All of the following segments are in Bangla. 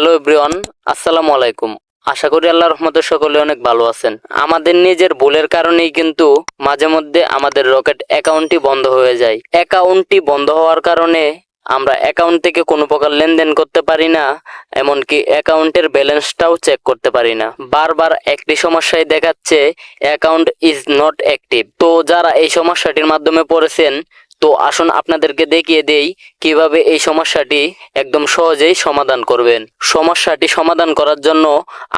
হ্যালো এভরিওয়ান, আসসালামু আলাইকুম। আশা করি আল্লাহ রহমতে সকলে অনেক ভালো আছেন। আমাদের নিজের ভুলের কারণেই কিন্তু মাঝে মধ্যে আমাদের রকেট অ্যাকাউন্টটি বন্ধ হয়ে যায়। অ্যাকাউন্টটি বন্ধ হওয়ার কারণে আমরা অ্যাকাউন্ট থেকে কোনো প্রকার লেনদেন করতে পারি না, এমনকি অ্যাকাউন্টের ব্যালেন্সটাও চেক করতে পারি না। বারবার একটি সমস্যায় দেখাচ্ছে, অ্যাকাউন্ট ইজ নট অ্যাক্টিভ। তো যারা এই সমস্যাটির মাধ্যমে পড়েছেন তো আসুন আপনাদেরকে দেখিয়ে দেই কীভাবে এই সমস্যাটি একদম সহজেই সমাধান করবেন। সমস্যাটি সমাধান করার জন্য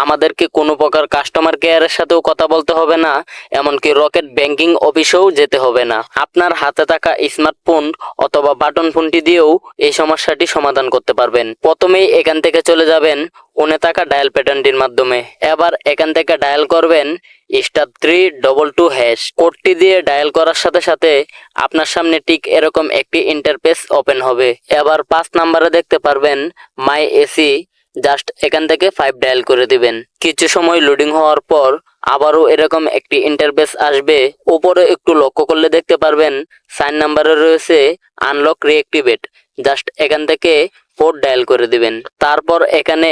আমাদেরকে কোনো প্রকার কাস্টমার কেয়ারের সাথেও কথা বলতে হবে না, এমনকি রকেট ব্যাংকিং অফিসেও যেতে হবে না। আপনার হাতে থাকা স্মার্টফোন অথবা বাটন ফোনটি দিয়েও এই সমস্যাটি সমাধান করতে পারবেন। প্রথমেই এখান থেকে চলে যাবেন উনে থাকা ডায়াল প্যাটার্নটির মাধ্যমে। এবার এখান থেকে ডায়াল করবেন star three double two hash কোডটি দিয়ে ডায়াল করার সাথে সাথে আপনার সামনে ঠিক এরকম একটি ইন্টারফেস ওপেন হবে। এবার পাঁচ নাম্বারে দেখতে পারবেন মাই এসি জাস্ট এখান থেকে ফাইভ ডায়াল করে দিবেন। কিছু সময় লোডিং হওয়ার পর আবারও এরকম একটি ইন্টারফেস আসবে। উপরে একটু লক্ষ্য করলে দেখতে পারবেন সাইন নাম্বারে রয়েছে আনলক রিঅ্যাক্টিভেট জাস্ট এখান থেকে ফোর ডায়াল করে দিবেন। তারপর এখানে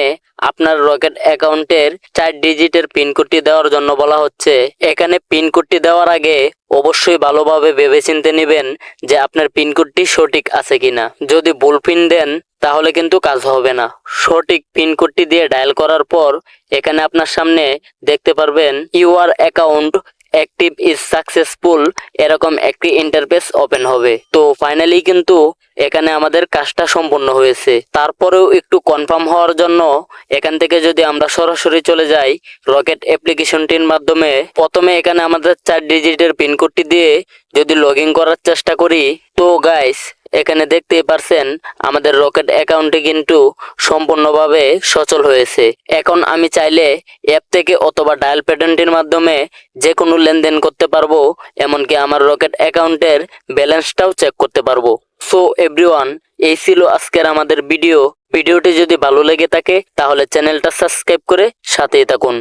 আপনার রকেট অ্যাকাউন্টের চার ডিজিটের পিন কোডটি দেওয়ার জন্য বলা হচ্ছে। এখানে পিন কোডটি দেওয়ার আগে অবশ্যই ভালোভাবে ভেবেচিন্তে নেবেন যে আপনার পিন কোডটি সঠিক আছে কিনা। যদি ভুল পিন দেন, তাহলে কিন্তু কাজ হবে না। সঠিক পিনকোডটি দিয়ে ডায়াল করার পর এখানে আপনার সামনে দেখতে পারবেন your account active is successful এরকম একটি ইন্টারফেস ওপেন হবে। তো ফাইনালি কিন্তু এখানে আমাদের কাজটা সম্পূর্ণ হয়েছে। তারপরেও একটু কনফার্ম হওয়ার জন্য এখান থেকে যদি আমরা সরাসরি চলে যাই, রকেট অ্যাপ্লিকেশনটির মাধ্যমে, প্রথমে এখানে আমাদের চার ডিজিটের পিনকোডটি দিয়ে যদি লগ করার চেষ্টা করি, তো গাইস এখানে দেখতেই পারছেন, আমাদের রকেট অ্যাকাউন্টে কিন্তু সম্পূর্ণভাবে সচল হয়েছে। এখন আমি চাইলে অ্যাপ থেকে অথবা ডায়াল প্যাটার্নটির মাধ্যমে যে কোনো লেনদেন করতে পারব, এমনকি আমার রকেট অ্যাকাউন্টের ব্যালেন্সটাও চেক করতে পারব। সো এভরিওয়ান এই ছিল আজকের আমাদের ভিডিও ভিডিওটি যদি ভালো লেগে থাকে, তাহলে চ্যানেলটা সাবস্ক্রাইব করে সাথেই থাকুন।